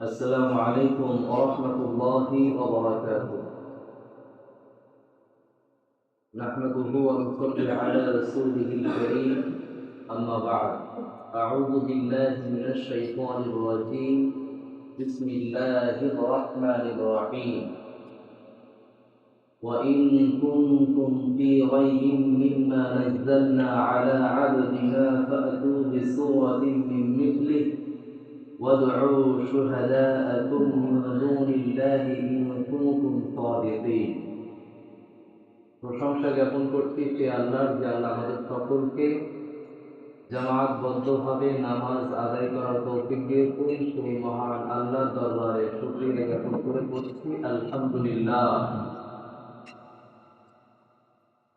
السلام عليكم ورحمة الله وبركاته. نحمده ونصلي على رسوله الكريم. أما بعد أعوذ بالله من الشيطان الرجيم. بسم الله الرحمن الرحيم. وإن كنتم في ريب مما نزلنا على عبدنا فأتوا بسورة من مثله. وادعوا شهداءكم من دون الله إن كنتم صادقين প্রশংসা জ্ঞাপন করছি সে আল্লাহর যে আল্লাহ আমাদের সকলকে জামাতবদ্ধভাবে নামাজ আদায় করার তৌফিক দিয়েছেন সেই মহান আল্লাহর দরবারে শুকরিয়া জ্ঞাপন করে করছি আলহামদুলিল্লাহ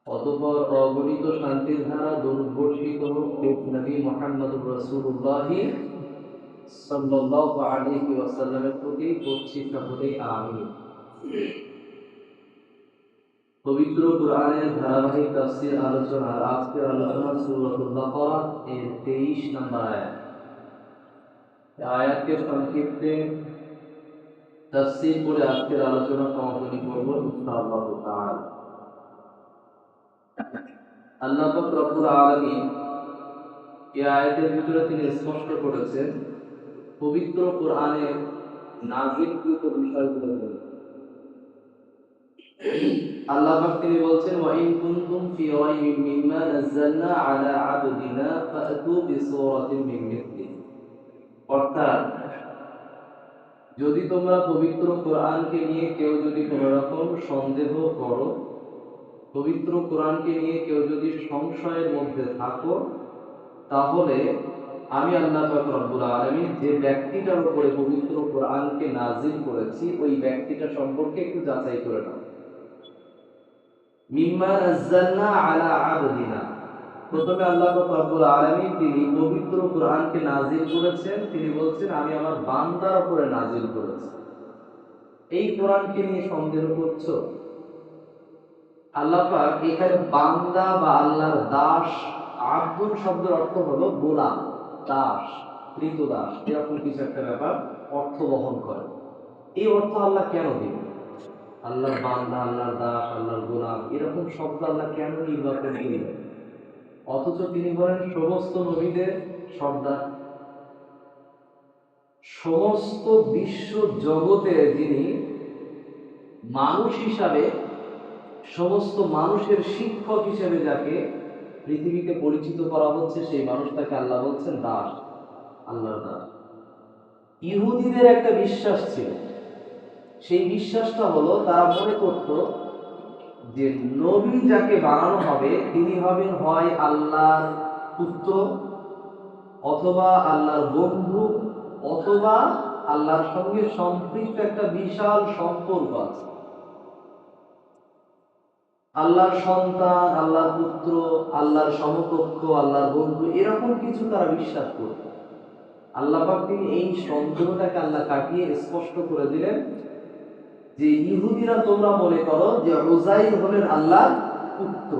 অতপর অগণিত শান্তির ধারা দুর্বর্ষিত শেখ নবী মোহাম্মদুর রসুল্লাহি সাল্লাল্লাহু আলাইহি ওয়াসাল্লামের প্রতি করছি সকলে আমিন। পবিত্র কোরআনের ধারাবাহিক তাফসীর আলোচনার আজকের আলোচনা সূরাতুল বাকারা এর 23 নম্বর আয়াত। আয়াতকে সংক্ষিপ্তে তাফসীর করে আজকের আলোচনা সমাপনী করব ইনশাআল্লাহ তাআলা। আল্লাহ পাক এই আয়াতের ভিতরে তিনি স্পষ্ট করেছেন পবিত্র কোরআনের নাজিলকৃত বিষয়গুলো বলে। আল্লাহ তিনি বলছেন কুনতুম ফি মিম্মা নাযালনা আলা আবদিনা ফাতু বিসূরাতিন মিন অর্থাৎ, যদি তোমরা পবিত্র কোরআনকে নিয়ে কেউ যদি কোনো রকম সন্দেহ করো, পবিত্র কোরআনকে নিয়ে কেউ যদি সংশয়ের মধ্যে থাকো, তাহলে আমি আল্লাহ রব্বুল আলামিন যে ব্যক্তিটার উপরে পবিত্র কোরআনকে নাজিল করেছি, ওই ব্যক্তিটা সম্পর্কে একটু যাচাই করে নাও। প্রথমে আল্লাহ রব্বুল আলামিন তিনি পবিত্র কোরআনকে নাজিল করেছেন। তিনি বলছেন, আমি আমার বান্দার উপরে নাজিল করেছি। এই কোরআনকে নিয়ে সন্দেহ করছ? আল্লাহ এখানে বান্দা বা আল্লাহর দাস, আব্দুল শব্দের অর্থ হলো গোলাম। দাস কৃত দাস, এরকম কিছু একটা ব্যাপার অর্থ বহন করে। এই অর্থ আল্লাহ কেন দিবেন আল্লাহর বান্দা, আল্লাহর দাস, আল্লাহর গোলাম, এরকম শব্দ আল্লাহ কেন নির্বাচন দিলেন? অথচ তিনি বলেন, সমস্ত নবীদের সর্দার, সমস্ত বিশ্ব জগতে যিনি মানুষ হিসাবে, সমস্ত মানুষের শিক্ষক হিসেবে যাকে পৃথিবীতে পরিচিত করা হচ্ছে সেই মানুষটাকে আল্লাহ বলছেন দাস, আল্লাহর দাস। ইহুদিদের একটা বিশ্বাস ছিল। সেই বিশ্বাসটা হলো, তারা মনে করত যে নবী যাকে বানানো হবে, তিনি হবেন হয় আল্লাহর পুত্র অথবা আল্লাহর বন্ধু অথবা আল্লাহর সঙ্গে সম্পৃক্ত একটা বিশাল সম্পর্ক আছে। আল্লাহর সন্তান, আল্লাহর পুত্র, আল্লাহর সমকক্ষ, আল্লাহর বন্ধু, এরকম কিছু তারা বিশ্বাস করত আল্লাহ তিনি এই সন্দেহটাকে আল্লাহ কাটিয়ে স্পষ্ট করে দিলেন যে, ইহুদিরা তোমরা মনে করো যে রোজাইর হলেন আল্লাহর পুত্র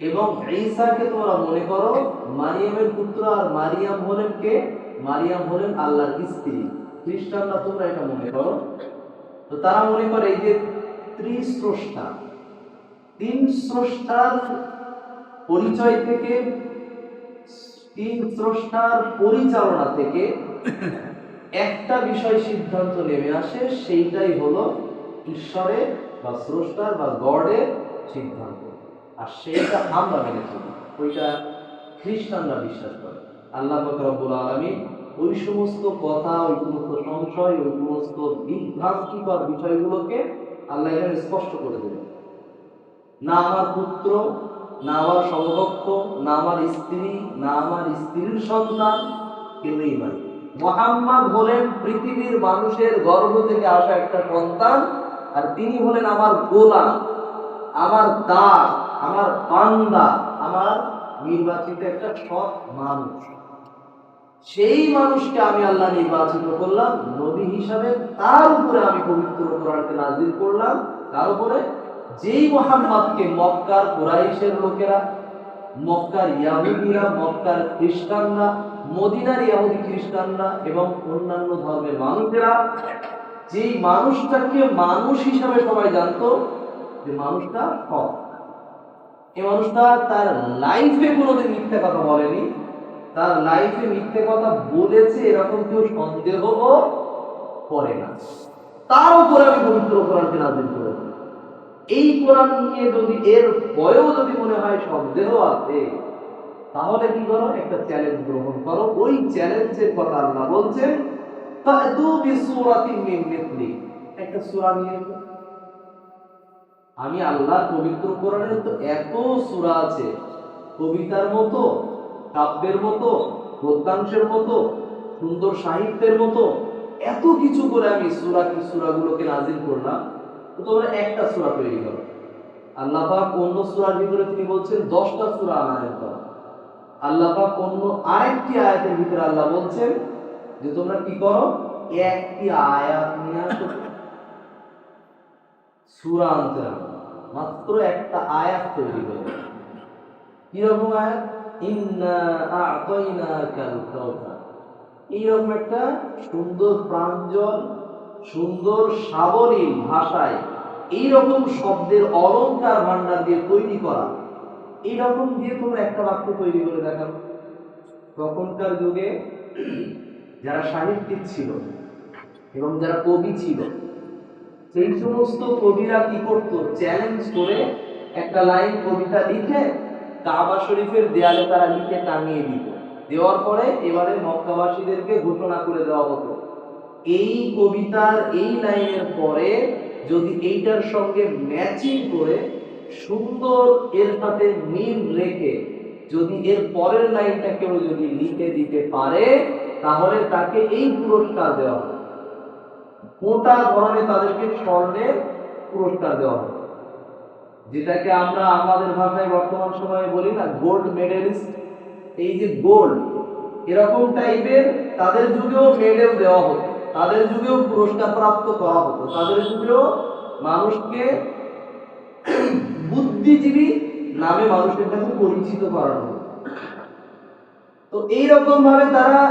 এবং ঈসাকে তোমরা মনে করো মারিয়ামের পুত্র, আর মারিয়াম হলেন কে? মারিয়াম হলেন আল্লাহর স্ত্রী। খ্রিস্টানরা তোমরা এটা মনে করো? তো তারা মনে করে এই যে ত্রিস্রষ্টা তিন স্রষ্টার পরিচয় থেকে, তিন স্রষ্টার পরিচালনা থেকে একটা বিষয় সিদ্ধান্ত নেমে আসে, সেইটাই হলো ঈশ্বরের বা স্রষ্টার বা গডের সিদ্ধান্ত। আর সেইটা আমরা মেনে চলি, ওইটা খ্রিস্টানরা বিশ্বাস করে। আল্লাহ রব্বুল আলামিন ওই সমস্ত কথা, ওই সমস্ত সংশয় ওই সমস্ত বিভ্রান্তিকর বিষয়গুলোকে আল্লাহ এখানে স্পষ্ট করে দিলেন। না আমার পুত্র, না আমার সমকক্ষ না আমার স্ত্রী, না আমার স্ত্রীর সন্তান কেউই নয় মোহাম্মদ হলেন পৃথিবীর মানুষের গর্ভ থেকে আসা একটা সন্তান, আর তিনি হলেন আমার গোলাম, আমার দাস, আমার বান্দা, আমার নির্বাচিত একটা সৎ মানুষ। সেই মানুষকে আমি আল্লাহ নির্বাচিত করলাম, নবী হিসাবে তার উপরে আমি পবিত্র কোরআনকে নাজিল করলাম, তার উপরে যেই মোহাম্মদকে মক্কার কুরাইশের লোকেরা, মক্কার ইয়াহুদিরা, মক্কার খ্রিস্টানরা, মদিনার ইহুদি খ্রিস্টানরা এবং অন্যান্য ধর্মের মানুষেরা, যেই মানুষটাকে মানুষ হিসাবে সবাই জানতো, যে মানুষটা সৎ। এই মানুষটা তার লাইফে কোনোদিন মিথ্যে কথা বলেনি। তার লাইফে মিথ্যে কথা বলেছে এরকম কেউ সন্দেহ করে না। তার উপরে আমি পবিত্র কোরআনকে নাজিল করেছি। এই কোরআন নিয়ে যদি এর ভয়েও যদি মনে হয় সন্দেহ আছে, তাহলে কি করো? একটা চ্যালেঞ্জ গ্রহণ করো। ওই চ্যালেঞ্জের কথা আল্লাহ বলছেন একটা নিয়ে আমি আল্লাহ পবিত্র কোরআনের তো এত সূরা আছে, কবিতার মতো, কাব্যের মতো গদ্যাংশের মতো, সুন্দর সাহিত্যের মতো, এত কিছু করে আমি সূরা কি সূরাগুলোকে নাজিল করলাম। তোমরা একটা সূরা তৈরি করো। আল্লাহ পাক অন্য সূরার ভিতরে তিনি বলছেন দশটা সূরা আনায়ত করো। আল্লাহ পাক অন্য আরেকটি আয়াতের ভিতরে আল্লাহ বলছেন যে তোমরা কি করো? একটি আয়াত নিয়ে সূরা আনতে মাত্র একটা আয়াত তৈরি করো। কীরকম আয়াত? এইরকম একটা সুন্দর প্রাঞ্জল সুন্দর সাবলীল ভাষায় এইরকম শব্দের অলংকার ভান্ডার দিয়ে তৈরি করা। এইরকম দিয়ে তোমরা একটা বাক্য তৈরি করে দেখাও তখনকার যুগে যারা সাহিত্যিক ছিল এবং যারা কবি ছিল, সেই সমস্ত কবিরা কি করতো? চ্যালেঞ্জ করে একটা লাইন কবিতা লিখে কাবা শরীফের দেয়ালে তারা লিখে টাঙিয়ে দিত। দেওয়ার পরে এবারে মক্কাবাসীদেরকে ঘোষণা করে দেওয়া হতো এই কবিতার এই লাইনের পরে যদি এইটার সঙ্গে ম্যাচিং করে সুন্দর এর সাথে মিল রেখে যদি এর পরের লাইনটা কেউ যদি লিখে দিতে পারে, তাহলে তাকে এই পুরস্কার দেওয়া হবে। গোটা ধরনের তাদেরকে স্বর্ণের পুরস্কার দেওয়া হবে। যেটাকে আমরা আমাদের ভাষায় বর্তমান সময়ে বলি না, গোল্ড মেডেলিস্ট। এই যে গোল্ড, এরকম টাইপের তাদের যুগেও মেডেল দেওয়া হতো। তাদের যুগেও পুরস্কার প্রাপ্ত করা হতো। তাদের যুগেও মানুষকে বুদ্ধিজীবী নামে মানুষের কাছে পরিচিত করানো হতো। তো এইরকম ভাবে তারা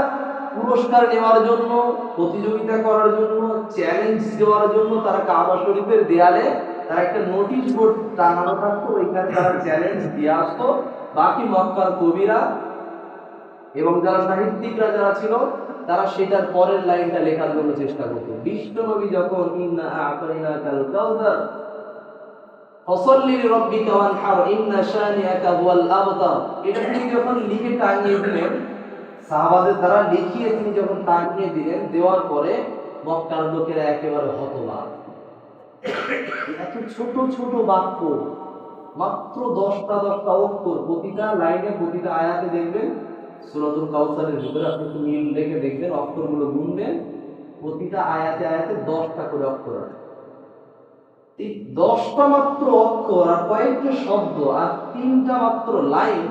পুরস্কার নেওয়ার জন্য, প্রতিযোগিতা করার জন্য চ্যালেঞ্জ দেওয়ার জন্য তারা কাবা শরীফের দেয়ালে তারা একটা নোটিশ বোর্ড টাঙানো থাকতো, ওইখানে তারা চ্যালেঞ্জ দিয়ে আসতো। বাকি মক্কার কবিরা এবং যারা সাহিত্যিকরা যারা ছিল তারা সেটার পরের লাইনটা লেখার জন্য চেষ্টা করতো। বিষ্ণুনবী যখন, ইন্না আ'তাইনাকাল কাউসার ফসল্লি লিরাব্বিকা ওয়ানহার ইন্না শানিআকা হুয়াল আবতার এটা তিনি যখন লিখে টাঙিয়ে দিলেন, সাহাবাদের দ্বারা লিখিয়ে তিনি যখন টাঙিয়ে দিলেন, দেওয়ার পরে মক্কার লোকেরা একেবারে হতবাক। এত ছোট ছোট বাক্য, মাত্র দশটা দশটা অক্ষর, প্রতিটা লাইনে প্রতিটা আয়াতে দেখবেন সুরাতুল কাউসারের ভিতরে আপনি একটু মিল রেখে দেখবেন, অক্ষরগুলো গুনবেন, প্রতিটা আয়াতে আয়াতে দশটা করে অক্ষর আছে। দশটা মাত্র অক্ষর আর কয়েকটা শব্দ আর তিনটা মাত্র লাইন,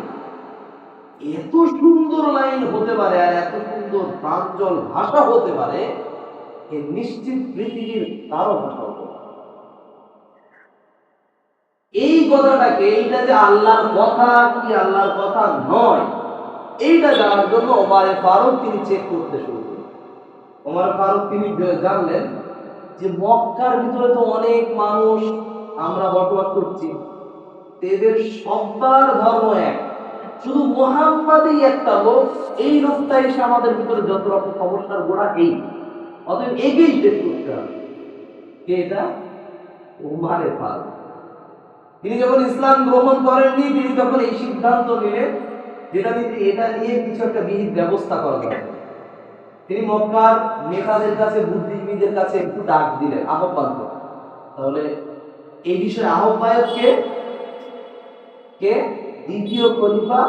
এত সুন্দর লাইন হতে পারে আর এত সুন্দর প্রাঞ্জল ভাষা হতে পারে, এ নিশ্চিত পৃথিবীর কারও ভাষা এই কথাটাকে, এইটা যে আল্লাহর কথা কি আল্লাহর কথা নয় এইটা জানার জন্য ওমারে ফারুক তিনি চেক করতে শুরু করলেন ওমর ফারুক তিনি জানলেন যে মক্কার ভিতরে তো অনেক মানুষ, আমরা বসবাস করছি। এদের সবার ধর্ম এক। শুধু মোহাম্মদই একটা লোক, এই লোকটা এসে আমাদের ভিতরে যত রকম সমস্যার গোড়া এই। অতএব এগেই চেক করতে হবে। এটা? উমারে ফারুক। তিনি যখন ইসলাম গ্রহণ করেননি, তিনি তখন এই সিদ্ধান্ত নিলেন যেটা তিনি, এটা নিয়ে কিছু একটা বিহিত ব্যবস্থা করা দরকার। তিনি মক্কার নেতাদের কাছে, বুদ্ধিজীবীদের কাছে একটু ডাক দিলেন, আহ্বান করলেন। তাহলে এই বিষয়ে আহ্বায়ক কে? কে? দ্বিতীয় খলিফা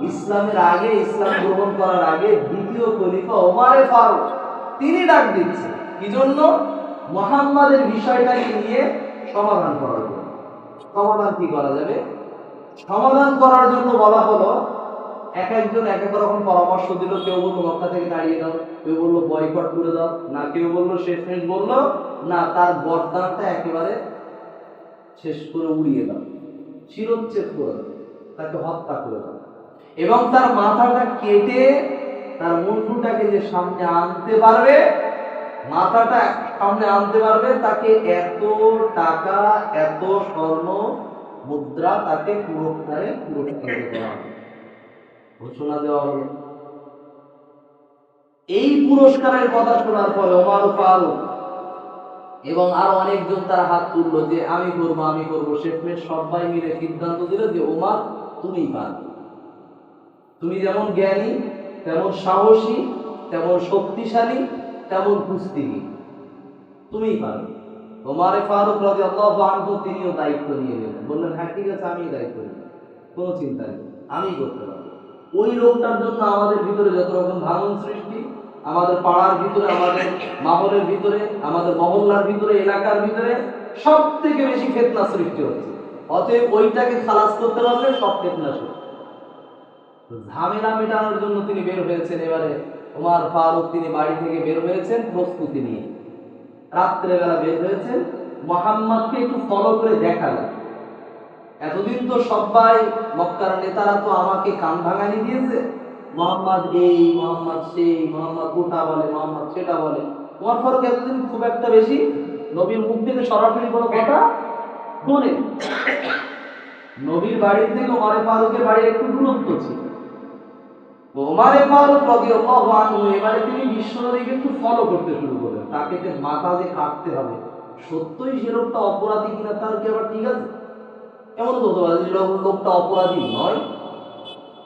ইসলামের আগে, ইসলাম গ্রহণ করার আগে দ্বিতীয় খলিফা ওমারে ফারুক। তিনি ডাক দিচ্ছেন। কি জন্য মোহাম্মদের বিষয়টাকে নিয়ে সমাধান করার জন্য। সমাধান কি করা যাবে? সমাধান করার জন্য বলা হলো এক একজন এক এক রকম পরামর্শ দিল। কেউ বলল মক্কা থেকে দাঁড়িয়ে দাও। কেউ বলল, বয়কট করে দাও। না, কেউ বলল শেষ শেষ বলল। না, তার বরদানটা একেবারে শেষ করে উড়িয়ে দাও। শিরোচ্ছেদ করে দাও। তাকে হত্যা করে দাও। এবং তার মাথাটা কেটে তার মুন্ডুটাকে যে সামনে আনতে পারবে, মাথাটা সামনে আনতে পারবে, তাকে এত টাকা, এত স্বর্ণ মুদ্রা তাকে পুরস্কারে পুরস্কার দেওয়া হবে। ঘোষণা দেওয়া হলো এই পুরস্কারের কথা শোনার পরে ওমার ফারুক এবং আরও অনেকজন তার হাত তুললো যে, আমি করব আমি করব। শেষমেশ সবাই মিলে সিদ্ধান্ত দিল যে, ওমার, তুমি পারবে। তুমি যেমন জ্ঞানী, তেমন সাহসী, তেমন শক্তিশালী, তেমন কুস্তিগী। তুমিই পারবে। ওমারে ফারুক রাজি আল্লাহ আনহু তিনিও দায়িত্ব নিয়ে নিলেন। বললেন হ্যাঁ ঠিক আছে আমি দায়িত্ব নিই কোনো চিন্তা নেই আমি করতে পারব। ওই লোকটার জন্য আমাদের ভিতরে যত রকম ভাঙন সৃষ্টি, আমাদের পাড়ার ভিতরে, আমাদের মাহলের ভিতরে, আমাদের মহল্লার ভিতরে, এলাকার ভিতরে সব থেকে বেশি ফেতনা সৃষ্টি হচ্ছে। অতএব ওইটাকে খালাস করতে পারলে সব ফেতনা তো ঝামেলা মেটানোর জন্য তিনি বের হয়েছেন এবারে। ওমার ফারুক তিনি বাড়ি থেকে বের হয়েছেন প্রস্তুতি নিয়ে। রাত্রেবেলা বের হয়েছেন। মোহাম্মদকে একটু ফলো করে দেখালেন। এতদিন তো সবাই মক্কার নেতারা তো আমাকে কান ভাঙানি দিয়েছে। মোহাম্মদ এই, মোহাম্মদ সেই, মোহাম্মদ ওটা বলে, মোহাম্মদ সেটা বলে। তোমার ফারুক এতদিন খুব একটা বেশি? নবীর মুখ থেকে সরাসরি কোনো কথা শোনে? নবীর বাড়ি থেকে ওমরে ফারুকের বাড়ি একটু দূরত্ব ছিল। ওমরে ফারুক রাদিয়াল্লাহু এবারে তিনি বিশ্বনবীকে একটু ফলো করতে শুরু করলেন। তাকে মাথা যে কাটতে হবে, সত্যই সে অপরাধী কিনা তার কি আবার ঠিক আছে? এমন তো পারে? যে লোকটা অপরাধী নয়।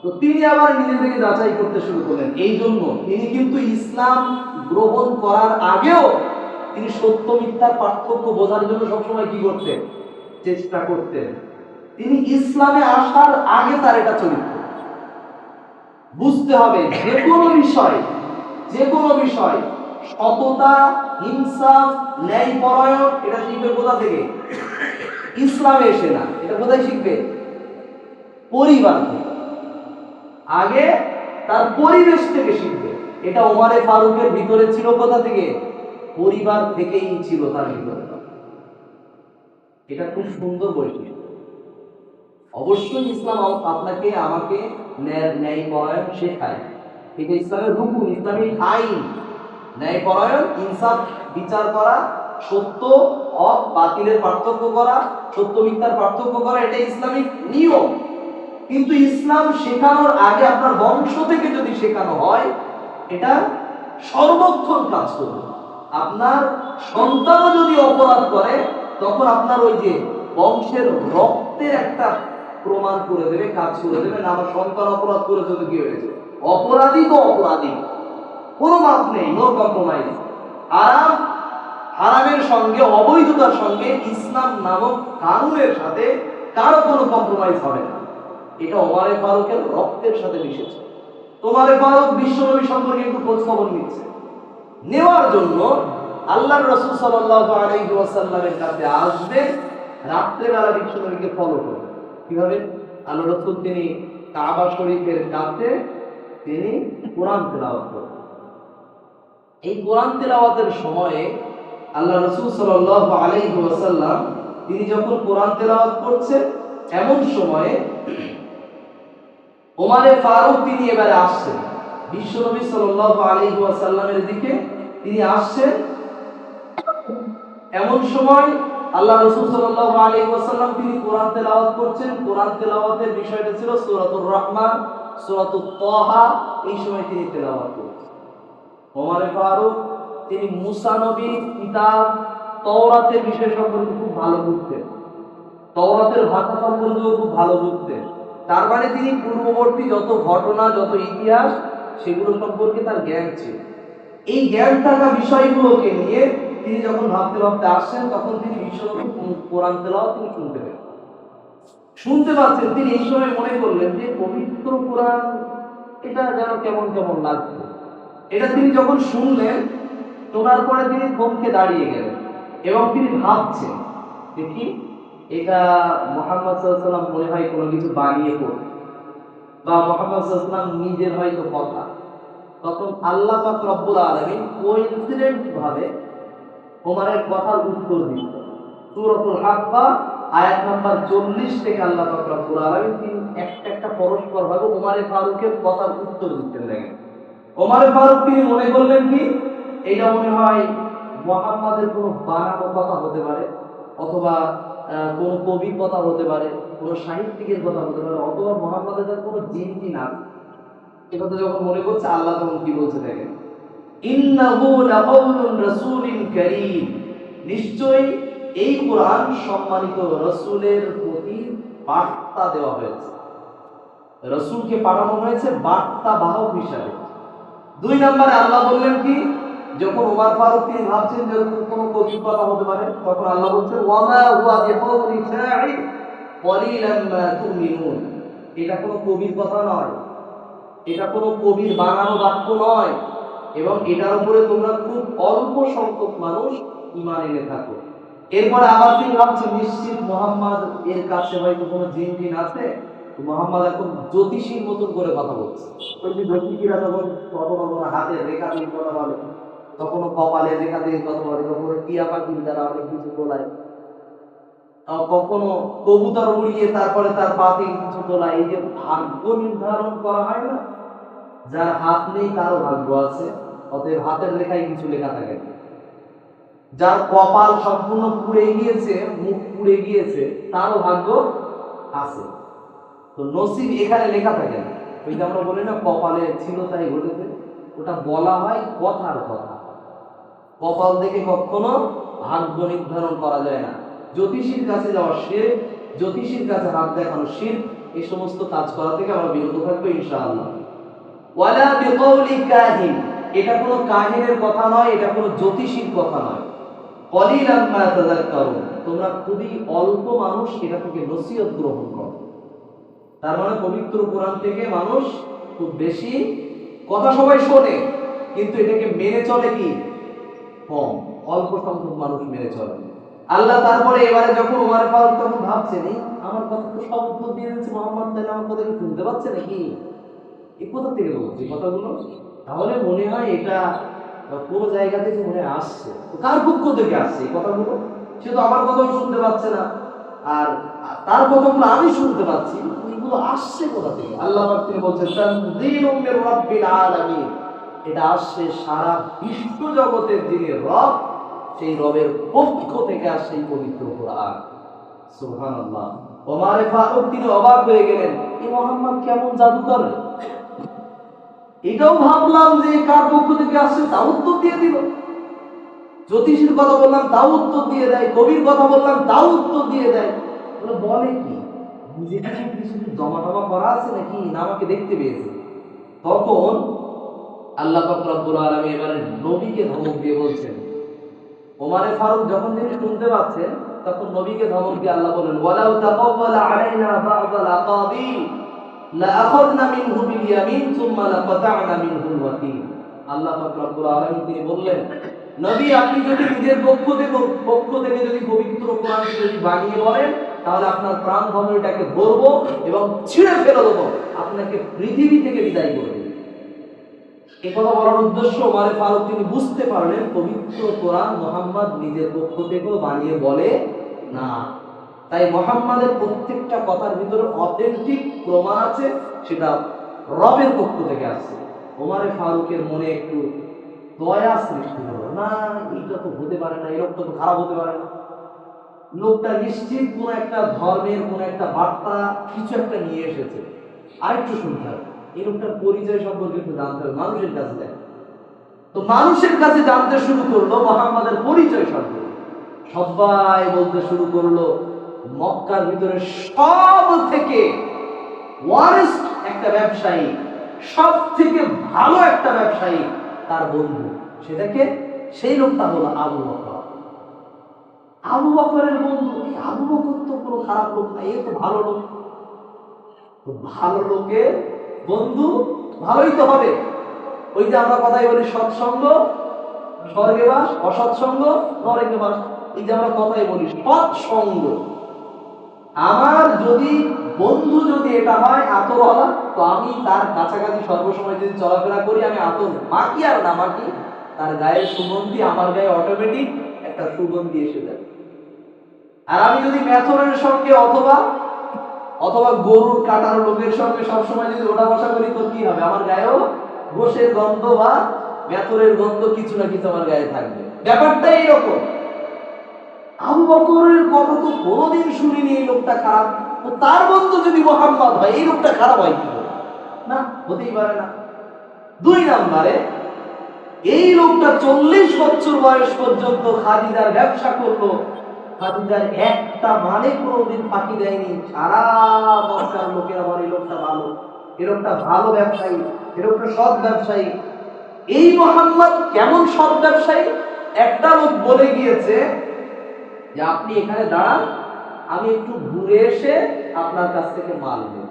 তো তিনি আবার নিজে থেকে যাচাই করতে শুরু করলেন। এই জন্য তিনি কিন্তু ইসলাম গ্রহণ করার আগেও তিনি সত্য মিথ্যার পার্থক্য বোঝার জন্য সবসময় কি করতেন? চেষ্টা করতেন। তিনি ইসলামে আসার আগে তার এটা চরিত্র। বুঝতে হবে, যে কোনো বিষয়, যে কোনো বিষয়, সততা, হিংসা ন্যায় পরায়ণ এটা শিখবে কোথা থেকে? ইসলামে এসে না, এটা কোথায় শিখবে। পরিবার আগে তার পরিবেশ থেকে শিখবে। এটা ওমারে ফারুকের ভিতরে ছিল কোথা থেকে? পরিবার থেকেই ছিল তার ভিতরে। এটা খুব সুন্দর বৈশিষ্ট্য। অবশ্যই ইসলাম আপনাকে, আমাকে ন্যায় ন্যায় পরায়ণ শেখায় এটা ইসলামের রুকুন ইসলামী আইন। ন্যায় পরায়ণ ইনসাফ, বিচার করা সত্য অ বাতিলের পার্থক্য করা, সত্য মিথ্যার পার্থক্য করা, এটা ইসলামিক নিয়ম। কিন্তু ইসলাম শেখানোর আগে আপনার বংশ থেকে যদি শেখানো হয়, এটা সর্বক্ষণ কাজ করবে। আপনার সন্তানও যদি অপরাধ করে, তখন আপনার ওই যে বংশের রক্তের একটা প্রমাণ করে দেবে, কাজ করে দেবে, না আমার সন্তান অপরাধ করে যদি কি হয়েছে অপরাধী তো অপরাধী। কোনো মাপ নেই নো কম্প্রোমাইজ আরাম হারামের সঙ্গে, অবৈধতার সঙ্গে ইসলাম নামক কানুনের সাথে কারও কোনো কম্প্রোমাইজ হবে না। এটা ওমারে ফারুকের রক্তের সাথে মিশেছে। তোমারে ফারুক বিশ্বনবী সম্পর্কে একটু খোঁজ খবর নিচ্ছে। নেওয়ার জন্য আল্লাহর রসুল ওয়াসাল্লামের কাছে আসবে, রাত্রেবেলা বিশ্বনবীকে ফলো করবে। কীভাবে? আল্লাহ রসুল তিনি কাবা শরীফের কাছে তিনি কোরআন তেলাওয়াত করবেন। এই কোরআন তেলাওয়াতের সময়ে আল্লাহ রসুল সাল্লাল্লাহু আলাইহি ওয়াসাল্লাম, তিনি যখন কোরআন তেলাওয়াত করছেন, এমন সময়ে ওমারে ফারুক তিনি এবারে আসছেন। বিশ্বনবী সাল্লাল্লাহু আলাইহি ওয়াসাল্লামের দিকে তিনি আসছেন। এমন সময় আল্লাহ রসুল সাল্লাল্লাহু আলাইহি ওয়াসাল্লাম তিনি কোরআন তেলাওয়াত করছেন। কোরআন তেলাওয়াতের বিষয়টা ছিল সূরাতুর রহমান, সূরাতুত তাহা, এই সময় তিনি তেলাওয়াত করছেন। ওমারে ফারুক তিনি মুসা নবীর কিতাব তওরাতের বিষয় সম্পর্কে খুব ভালো বুঝতেন। তওরাতের ভাষা সম্পর্কেও খুব ভালো বুঝতেন। তার মানে তিনি পূর্ববর্তী যত ঘটনা, যত ইতিহাস, সেগুলো সম্পর্কে তার জ্ঞান ছিল। এই জ্ঞান থাকা বিষয়গুলোকে নিয়ে তিনি যখন ভাবতে ভাবতে আসছেন, তখন তিনি বিশ্বনবী কোরআন তেলাওয়াত তিনি শুনতে পেলেন। শুনতে পাচ্ছেন, তিনি এই সময় মনে করলেন যে পবিত্র কোরআন, এটা যেন কেমন কেমন লাগছে। এটা তিনি যখন শুনলেন শোনার পরে তিনি থমকে দাঁড়িয়ে গেলেন এবং তিনি ভাবছেন দেখি এটা মোহাম্মদ সাল্লাম মনে হয় কোনো কিছু বানিয়ে পড়বে বা মোহাম্মদ সাল্লাম নিজের হয়তো কথা। তখন আল্লাহ পাক রব্বুল আলামিন কোইন্সিডেন্ট ভাবে ওমরের কথার উত্তর দিত সূরাতুল হাক্কা আয়াত নাম্বার 40 থেকে আল্লাহ পাক রব্বুল আলামিন তিনি একটা একটা পরস্পর ভাবে ওমরে ফারুকের কথার উত্তর দিতে লাগেন ওমর ফারুক তিনি মনে করলেন কি এটা মনে হয় মোহাম্মদের কোনো বানানো কথা হতে পারে, অথবা কোনো কবির কথা হতে পারে, কোনো সাহিত্যিকের কথা হতে পারে, অথবা মোহাম্মদের কাছে কোনো জিনটি না। এ কথা যখন মনে করছে, আল্লাহ তখন কি বলছে দেখেন? ইন্নাহু লাকাউলুন রাসূলিন কারীম। নিশ্চয়ই এই কোরআন সম্মানিত রসুলের প্রতি বার্তা দেওয়া হয়েছে। রসুলকে পাঠানো হয়েছে বার্তা বাহক হিসাবে। দুই নম্বরে আল্লাহ বললেন কি? যখন ওমর ফারুক তিনি ভাবছেন যে কোনো কবির কথা হতে পারে, তখন আল্লাহ বলছেন, ওয়ামা হুয়া বিকাউলি শাইর কলিলাম মা তুমিনুন। এটা কোনো কবির কথা নয়। এটা কোনো কবির বানানো বাক্য নয়। এবং এটার উপরে তোমরা খুব অল্প সংখ্যক মানুষ ইমান এনে থাকো। এরপরে আবার তিনি ভাবছেন, নিশ্চিত মোহাম্মদ এর কাছে হয়তো কোনো জিন টিন আছে মোহাম্মদ এখন জ্যোতিষীর মতন করে কথা বলছে। ওই যে জ্যোতিষীরা যখন কখনো কখনো হাতের রেখা দিয়ে কথা বলে। কখনো কপালে রেখা দিয়ে কথা বলে কখনো টিয়া পাখির দ্বারা অনেক কিছু তোলায় কখনো কবুতর উড়িয়ে তারপরে তার পাতে কিছু তোলায় এই যে ভাগ্য নির্ধারণ করা হয় না? যার হাত নেই, তারও ভাগ্য আছে, অতএব হাতের লেখায় কিছু লেখা থাকে যার কপাল সম্পূর্ণ পুড়ে গিয়েছে, মুখ পুড়ে গিয়েছে, তারও ভাগ্য আছে। তো নসিব এখানে লেখা থাকে না। ওই যে আমরা বলি না, কপালে ছিল তাই ঘটেছে, ওটা বলা হয় কথার কথা। কপাল দেখে কখনো ভাগ্য নির্ধারণ করা যায় না। জ্যোতিষীর কাছে যাওয়া শির, জ্যোতিষীর কাছে হাত দেখানো শির, এই সমস্ত কাজ করা থেকে আমরা বিরত থাকব ইনশাআল্লাহ। ওয়ালা বিকৌলি কাহিন, এটা কোনো কাহিনের কথা নয়, এটা কোনো জ্যোতিষীর কথা নয়। কলিলাম মা তাযাক্কারুন, তোমরা খুবই অল্প মানুষ এটা থেকে নসিহত গ্রহণ করো। তার মানে পবিত্র কোরআন থেকে মানুষ খুব বেশি কথা সবাই শোনে, কিন্তু এটাকে মেনে চলে কি? কম, অল্প সংখ্যক মানুষ মেনে চলে। আল্লাহ তারপরে এবারে যখন উমার ফারুক তখন ভাবছেন আমার কথা তো সব উত্তর দিয়ে দিচ্ছে মোহাম্মদ তাহলে আমার কথা কি শুনতে পাচ্ছে নাকি? এই কোথা থেকে বলছি কথাগুলো। তাহলে মনে হয় এটা কোনো জায়গা থেকে মনে আসছে, কার পক্ষ থেকে আসছে এই কথাগুলো? সে তো আমার কথাও শুনতে পাচ্ছে না। আর তার কথাগুলো আমি শুনতে পাচ্ছি এগুলো আসছে কোথা থেকে? আল্লাহ তিনি বলছেন, তানজিলুম মির রাব্বিল আলামিন। এটা আসছে সারা বিশ্ব জগতের যিনি রব, সেই রবের পক্ষ থেকে আসছে এই পবিত্র কোরআন। সুবহানাল্লাহ। ওমারে ফারুক তিনি অবাক হয়ে গেলেন এই মোহাম্মদ কেমন জাদুকর? এটাও ভাবলাম যে কার পক্ষ থেকে আসছে তা উত্তর দিয়ে দিল। জ্যোতিষীর কথা বললাম, তাও উত্তর দিয়ে দেয়। কবির কথা বললাম, তাও উত্তর দিয়ে দেয়। বলে কি? নিজে কিছু জমা টমা করা আছে নাকি? না, আমাকে দেখতে পেয়েছে। তখন আল্লাহ রব্বুল আলামিন এবারে নবীকে ধমক দিয়ে বলছেন। ওমারে ফারুক যখন তিনি শুনতে পাচ্ছেন তখন নবীকে ধমক দিয়ে আল্লাহ বলেন, ওয়ালাউ তাকাওয়ালা আলাইনা বা'দাল আকাবিল লাআখাযনা মিনহু বিল ইয়ামিন সুম্মা লাকাতা'না মিনহুল ওয়াতিন আল্লাহ পাক রব্বুল তিনি বললেন, নবী, আপনি যদি নিজের পক্ষ থেকে পক্ষ থেকে যদি পবিত্র কোরআন যদি বানিয়ে বলেন, তাহলে আপনার প্রাণ ধর্মটাকে ধরবো এবং ছিঁড়ে ফেলে দেবো। আপনাকে পৃথিবী থেকে বিদায় করে দেবো এ কথা বলার উদ্দেশ্য ওমারে ফারুক, তিনি বুঝতে পারলেন পবিত্র কোরআন মোহাম্মদ নিজের পক্ষ থেকেও বানিয়ে বলে না। তাই মোহাম্মদের প্রত্যেকটা কথার ভিতরে অথেন্টিক প্রমাণ আছে, সেটা রবের পক্ষ থেকে আসছে ওমারে ফারুকের মনে একটু দয়া সৃষ্টি হলো। না, এইটা তো হতে পারে না এরকম তো খারাপ হতে পারে না। লোকটা নিশ্চিত কোন একটা ধর্মের কোন একটা বার্তা কিছু একটা নিয়ে এসেছে। আরেকটু শুনতে হবে। এই লোকটার পরিচয় সম্পর্কে একটু জানতে হবে, মানুষের কাছে যায় তো মানুষের কাছে জানতে শুরু করল মোহাম্মদের পরিচয় সম্পর্কে। সবাই বলতে শুরু করল, মক্কার ভিতরে সব থেকে ওয়ারেস্ট একটা ব্যবসায়ী সব থেকে ভালো একটা ব্যবসায়ী তার বন্ধু। সেটাকে সেই লোকটা হলো আবু বকর। আবু বকরের বন্ধু, এই আবু বকর তো কোনো খারাপ লোক না, এ তো ভালো লোক। ভালো লোকের বন্ধু, ভালোই তো হবে। ওই যে আমরা কথাই বলি, সৎসঙ্গ স্বর্গে বাস? অসৎসঙ্গ, নরকে বাস? এই যে আমরা কথাই বলি, সৎসঙ্গ। আমার যদি, বন্ধু যদি এটা হয়, আতরওয়ালা, তো আমি তার কাছাকাছি সর্বসময় যদি চলাফেরা করি, আমি আতর মাখি আর না মাখি, তার গায়ের সুগন্ধি আমার গায়ে অটোমেটিক একটা সুগন্ধি এসে যাবে আর আমি যদি মেথরের সঙ্গে অথবা অথবা গরুর কাটার লোকের সঙ্গে সবসময় যদি ওঠা বসা করি তো কি হবে? আমার গায়েও গোশের গন্ধ বা বেতরের গন্ধ কিছু না কিছু আমার গায়ে থাকবে। ব্যাপারটা এইরকম। আবু বকরের কথা তো কোনোদিন শুনিনি এই লোকটা খারাপ। তো তার বন্ধু যদি মোহাম্মদ হয়, এই লোকটা খারাপ হয় কি না, হতেই পারে না। দুই নাম্বারে, এই লোকটা চল্লিশ বছর বয়স পর্যন্ত খাদিজার ব্যবসা করল খাদিজার একটা মানে কোনোদিন ফাঁকি দেয়নি। সারা মক্কার লোকেরা আমার এই লোকটা ভালো। এই লোকটা ভালো ব্যবসায়ী এই লোকটা সৎ ব্যবসায়ী। এই মোহাম্মদ কেমন সৎ ব্যবসায়ী? একটা লোক বলে গিয়েছে যে, আপনি এখানে দাঁড়ান, আমি একটু ঘুরে এসে আপনার কাছ থেকে মাল নেব।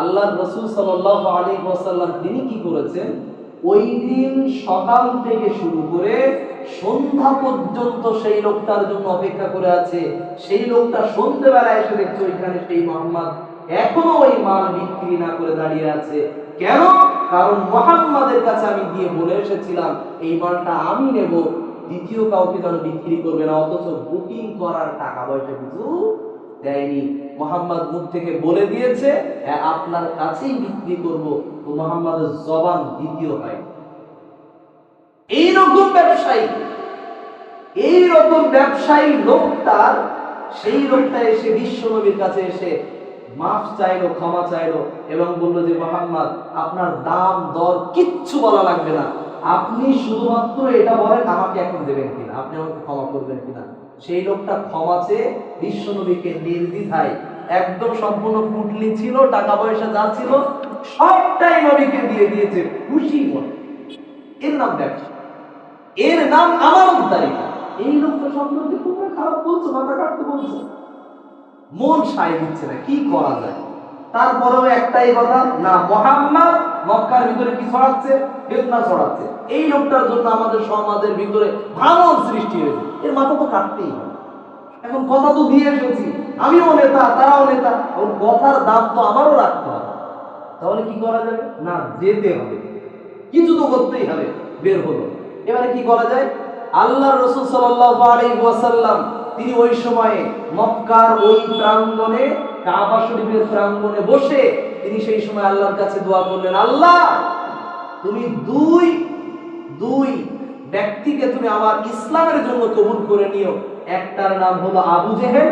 আল্লাহ রসুল সাল্লাহ আলী ওয়াসাল্লাম, তিনি কি করেছেন? ওই দিন সকাল থেকে শুরু করে সন্ধ্যা পর্যন্ত সেই লোকটার জন্য অপেক্ষা করে আছে। সেই লোকটা এসে দেখছে ওইখানে সেই মোহাম্মদ এখনও ওই মাল বিক্রি না করে দাঁড়িয়ে আছে। কেন? কারণ মোহাম্মদের কাছে আমি গিয়ে বলে এসেছিলাম, এই মালটা আমি নেব। দ্বিতীয় কাউকে যেন বিক্রি করবে না, অথচ বুকিং করার টাকা পয়সা কিছু দেয়নি। মোহাম্মদ মুখ থেকে বলে দিয়েছে হ্যাঁ আপনার কাছেই বিক্রি করব। তো মোহাম্মদের জবান দ্বিতীয় হয়। এইরকম ব্যবসায়ী এইরকম ব্যবসায়ী লোকটার সেই লোকটা এসে বিশ্ব নবীর কাছে এসে মাফ চাইলো, ক্ষমা চাইলো এবং বলল যে, মোহাম্মদ, আপনার দাম, দর কিচ্ছু বলা লাগবে না। আপনি শুধুমাত্র এটা বলেন, আমাকে এখন দেবেন কিনা? আপনি আমাকে ক্ষমা করবেন কিনা? সেই লোকটা ক্ষমা চেয়ে বিশ্ব নবীকে নির্দ্বিধায় একদম সম্পূর্ণ পুটলি ছিল, টাকা পয়সা যা ছিল, সবটাই নবীকে দিয়ে দিয়েছে, খুশি মনে এর নাম ব্যবসা এর নাম আমানতদারিতা এই লোকটা সম্পর্কে তোমরা খারাপ বলছো মাথা কাটতে বলছো? মন সাই দিচ্ছে না, কি করা যায়? তারপরেও একটাই কথা, না, মোহাম্মদ মক্কার ভিতরে কি ছড়াচ্ছে? বেদনা ছড়াচ্ছে। এই লোকটার জন্য আমাদের সমাজের ভিতরে ভাঙন সৃষ্টি হয়েছে। এর মাথা তো কাটতেই হবে। এখন কথা তো দিয়ে এসেছি। আমিও নেতা, তারাও নেতা। ওর কথার দাম তো আমারও রাখতে হবে। তাহলে কি করা যাবে? না, যেতে হবে। কিছু তো করতেই হবে, বের হলো। এবারে কি করা যায়? আল্লাহ রসুল ওয়াসাল্লাম, তিনি ওই সময়ে মক্কার ওই প্রাঙ্গণে, কাবা শরীফের প্রাঙ্গণে বসে তিনি সেই সময় আল্লাহর কাছে দোয়া করলেন, আল্লাহ, তুমি দুই দুই ব্যক্তিকে তুমি আমার ইসলামের জন্য কবুল করে নিও। একটার নাম হলো আবু জেহেল,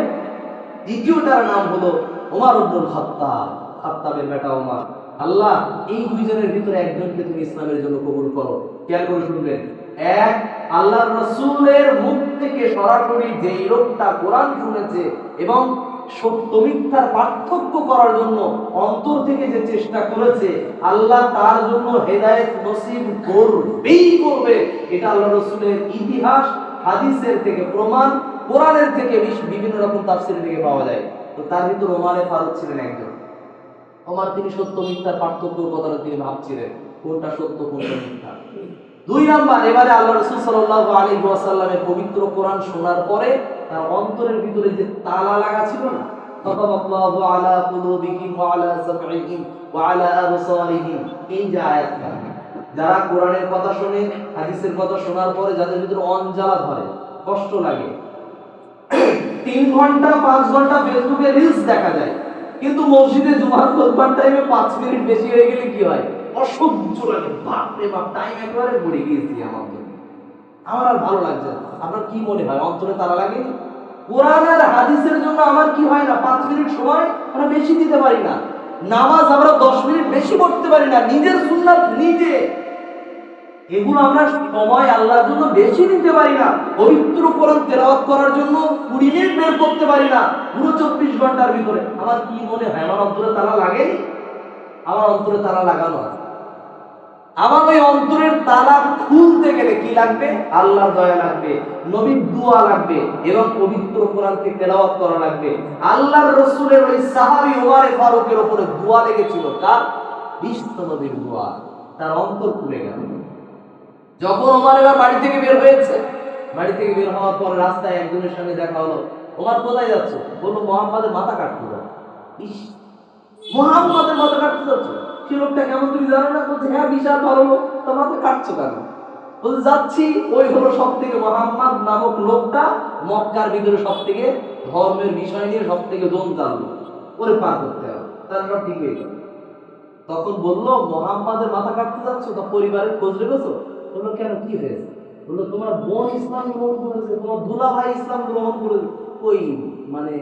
দ্বিতীয়টার নাম হলো ওমর আব্দুল খাত্তাব। খাত্তাবের বেটা ওমর। আল্লাহ, এই দুইজনের ভিতরে একজনকে তুমি ইসলামের জন্য কবুল করো। খেয়াল করে শুনবেন। এক আল্লাহ রসুলের মুখ থেকে সরাসরি যেই লোকটা কোরআন শুনেছে এবং সত্য মিথ্যার পার্থক্য করার জন্য অন্তর থেকে যে চেষ্টা করেছে, আল্লাহ তার জন্য হেদায়েত নসিব করবেই করবে। এটা আল্লাহ রসুলের ইতিহাস, হাদিসের থেকে প্রমাণ, কোরআনের থেকে বিভিন্ন রকম তাফসির থেকে পাওয়া যায়। তো তার ভিতর ওমারে ফারুক ছিলেন একজন। ওমার তিনি সত্য মিথ্যার পার্থক্য কথাটা তিনি ভাবছিলেন, কোনটা সত্য, কোনটা মিথ্যা। দুই নাম্বার, এবারে আল্লাহ রসুল সাল্লাল্লাহু আলাইহি ওয়াসাল্লামের পবিত্র কোরআন শোনার পরে তার অন্তরের ভিতরে যে তালা লাগা ছিল না যারা কোরআনের কথা শুনে, হাদিসের কথা শোনার পরে যাদের ভিতরে অঞ্জালা ধরে, কষ্ট লাগে। তিন ঘণ্টা, পাঁচ ঘণ্টা ফেসবুকে রিলস দেখা যায়। কিন্তু মসজিদে জুমার খোলবার টাইমে পাঁচ মিনিট বেশি হয়ে গেলে কি হয়? অসহ্য লাগে। বাপরে বাপ টাইম একবারে পড়ে গিয়েছি আমাদের আমার আর ভালো লাগছে আপনার কি মনে হয়? অন্তরে তারা লাগেনি? কোরআন আর হাদিসের জন্য আমার কি হয় না? পাঁচ মিনিট সময় আমরা বেশি দিতে পারি না। নামাজ আমরা দশ মিনিট বেশি পড়তে পারি না। নিজের সুন্নাত নিজে। এগুলো আমরা সময় আল্লাহর জন্য বেশি দিতে পারি না। পবিত্র কোরআন তেলাওয়াত করার জন্য কুড়ি মিনিট বের করতে পারি না। পুরো চব্বিশ ঘণ্টার ভিতরে। আমার কি মনে হয়? আমার অন্তরে তারা লাগেনি? আমার অন্তরে তারা লাগানো আছে। আমার ওই অন্তরের তালা খুলতে গেলে কি লাগবে? আল্লাহর দয়া লাগবে, নবীর দোয়া লাগবে এবং পবিত্র কোরআনকে তেলাওয়াত করা লাগবে। আল্লাহর রসুলের ওই সাহাবী ওমারে ফারুকের উপরে দোয়া লেগেছিল। কার? বিশ্ব নবীর দোয়া। তার অন্তর খুলে গেল। যখন ওমার এবার বাড়ি থেকে বের হয়েছে, বাড়ি থেকে বের হওয়ার পর রাস্তায় একজনের সঙ্গে দেখা হলো, ওমার কোথায় যাচ্ছ? বলল, মোহাম্মদের মাথা কাটতে যাও ইস, মোহাম্মদের মাথা কাটতে যাচ্ছ। সে লোকটা কেমন তুমি জানো না? বলছে হ্যাঁ বিশাল ভালো লোক। তা মাথা কাটছো কেন? বলছে, যাচ্ছি, ওই হলো সব থেকে মোহাম্মদ নামক লোকটা মক্কার ভিতরে সব থেকে ধর্মের বিষয় নিয়ে সব থেকে দোন জানলো ওরে পার করতে হবে তার সব ঠিক হয়ে গেল। তখন বলল, মোহাম্মদের মাথা কাটতে যাচ্ছ? তা পরিবারের খোঁজ রেখেছো? বলল, কেন? কি হয়েছে? বলল, তোমার বোন ইসলাম গ্রহণ করেছে, তোমার দুলা ভাই ইসলাম গ্রহণ করেছে। ওই মানে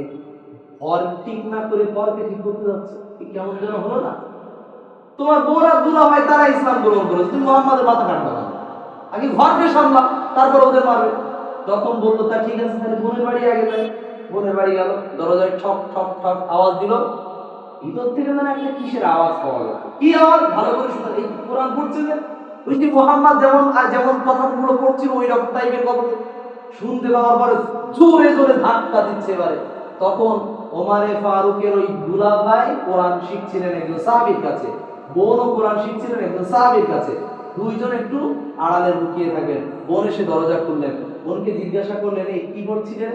পর ঠিক না করে পরকে ঠিক করতে যাচ্ছে? কেমন যেন হলো না? তোমার বোন আর দুলা ভাই তারা ইসলাম গ্রহণ করেছে। তুমি মোহাম্মদের মাথা কাটবে না। আগে ঘরকে সামলা তারপর ওদের মারবে। তখন বলল, তা ঠিক আছে, তাহলে বোনের বাড়ি আগে যাই। বোনের বাড়ি গেল, দরজায় ঠক ঠক ঠক আওয়াজ দিল। ভিতর থেকে একটা কিসের আওয়াজ পাওয়া গেল। কি আওয়াজ? ভালো করে শুনে, এই কোরআন পড়ছে যে, ওই যে মোহাম্মদ যেমন যেমন কথাগুলো পড়ছিল, ওই রকম টাইপের কথা শুনতে পাওয়ার পরে জোরে জোরে ধাক্কা দিচ্ছে এবারে। তখন ওমারে ফারুকের ওই দুলা ভাই কোরআন শিখছিলেন একজন সাহাবীর কাছে। বোনও কোরআন শিখছিলেন একজন সাহাবীর কাছে। দুইজন একটু আড়ালে লুকিয়ে থাকেন। বোন এসে দরজা খুললেন। বোনকে জিজ্ঞাসা করলেন, এই কি পড়ছিলে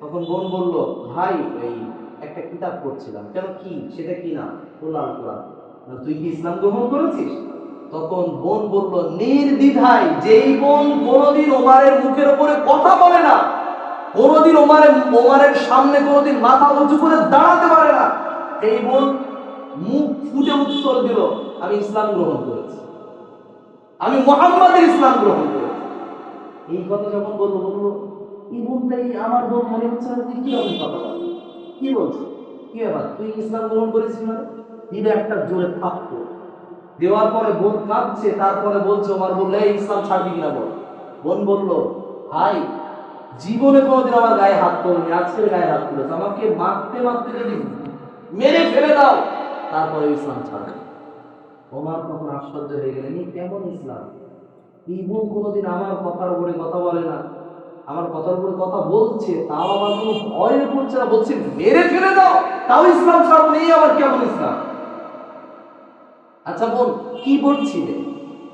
তখন বোন বলল, ভাই, এই একটা কিতাব পড়ছিলাম। কেন কি? সেটা কি না? কোরআন কোরআন তুই কি ইসলাম গ্রহণ করেছিস? তখন বোন বলল, নির্দ্বিধায় যেই বোন কোনোদিন ওমারের মুখের উপরে কথা বলে না, কোনোদিন ওমারের ওমারের সামনে কোনোদিন মাথা উঁচু করে দাঁড়াতে পারে না এই বোন মুখ ফুটে উত্তর দিল, আমি ইসলাম গ্রহণ করেছি। আমি মোহাম্মদের ইসলাম গ্রহণ করেছি। এই কথা যখন বলল বলল এই বোনটাই আমার বোন মনে হচ্ছে না তুই কি রকম কথা বল? কি বলছিস কি ব্যাপার? তুই ইসলাম গ্রহণ করেছিস না দিলে একটা জোরে থাকতো দেওয়ার পরে বোন কাঁদছে, তারপরে বলছে আমার বললে, "এই ইসলাম ছাড়বি কিনা বল? বোন বলল, ভাই, জীবনে কোনোদিন আমার গায়ে হাত তোলনি, আজকের গায়ে হাত তুলেছে, আমাকে মারতে মারতে যদি মেরে ফেলে দাও তারপরে ইসলাম ছাড়বে ওমার তখন আশ্চর্য হয়ে গেলেন, এই কেমন ইসলাম? এই বোন কোনোদিন আমার কথার উপরে কথা বলে না। আমার কথার উপরে কথা বলছে, তাও আমার কোনো ভয় করছে না, বলছে, মেরে ফেলে দাও, তাও ইসলাম ছাড়বো নেই, আবার কেমন ইসলাম? আচ্ছা বোন, কি পড়ছিলে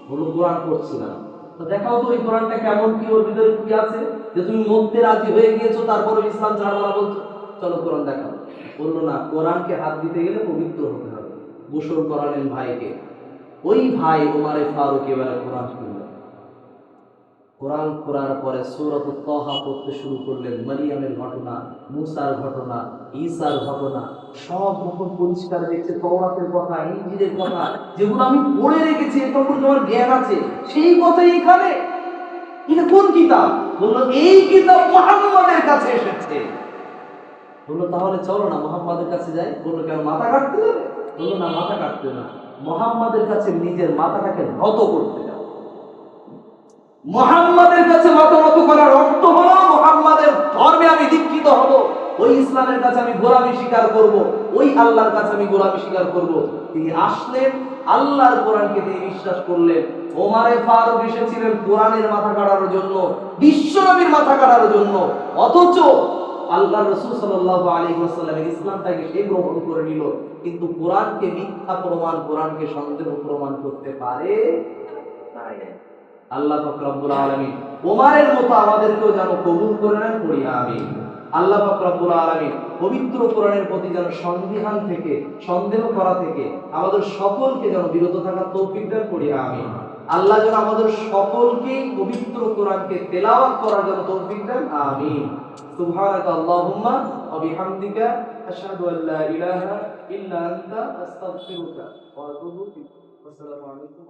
বলো কোরআন পড়ছিলাম। তো দেখাও তো ওই কোরআনটা কেমন, কি ওর ভিতরে কি আছে, যে তুমি মধ্যে রাজি হয়ে গিয়েছো তারপরে ইসলাম ছাড়বো না বলছো। চলো কোরআন দেখাও। বলল না। কোরআনকে হাত দিতে গেলে পবিত্র হতে হবে। গোসল করালেন ভাইকে। ওই ভাই ওমারে ফারুক এবারে কোরআন খুললেন কোরআন করার পরে সূরাত তহা পড়তে শুরু করলেন। মারিয়ামের ঘটনা, মুসার ঘটনা, ঈসার ঘটনা, সব যখন পরিষ্কার দেখছে, তওরাতের কথা, ইনজিলের কথা, যেগুলো আমি পড়ে রেখেছি সম্পর্কে আমার জ্ঞান আছে। সেই কথাই এখানে। এটা কোন কিতাব? বলল, এই কিতাব মুহাম্মাদের কাছে এসেছে। বলল, তাহলে চলো না, মোহাম্মদের কাছে যাই। বলল, কেন, মাথা কাটতে যাবে? বলল, না, মাথা কাটতে না। মোহাম্মদের কাছে নিজের মাথাটাকে নত করতে যাও। মোহাম্মদের কাছে মতামত করার অর্থ হলো, মোহাম্মদের ধর্মে আমি দীক্ষিত হব। ওই ইসলামের কাছে আমি গোলামি স্বীকার করব। ওই আল্লাহর কাছে আমি গোলামি স্বীকার করব। তিনি আসলেন, আল্লাহর কোরআনকে তিনি বিশ্বাস করলেন। ওমারে ফারুক এসেছিলেন কোরআনের মাথা কাটার জন্য বিশ্বনবীর মাথা কাটার জন্য। অথচ আল্লাহ রসুল সাল্লাল্লাহু আলাইহি ওয়াসাল্লামের ইসলামটাকে সে গ্রহণ করে নিল। কিন্তু কোরআনকে মিথ্যা প্রমাণ, কোরআনকে সন্দেহ প্রমাণ করতে পারে আল্লাহ পাক রব্বুল আলামিন ওমারের মতো আমাদেরকেও যেন কবুল করে নেন, করি, আমিন। আল্লাহ পাক রব্বুল আলামিন পবিত্র কোরআনের প্রতি যেন সন্দিহান থেকে, সন্দেহ করা থেকে আমাদের সকলকে যেন বিরত থাকার তৌফিক দান, করি, আমিন। আল্লাহ যেন আমাদের সকলকে পবিত্র কোরআনকে তেলাওয়াত করার জন্য তৌফিক দেন। আমিন। সুবহানাকা আল্লাহুম্মা ওয়া বিহামদিকা আশহাদু আল্লা ইলাহা ইল্লা আনতা আস্তাগফিরুকা ওয়া আতুবু ইলাইক। আসসালামু আলাইকুম।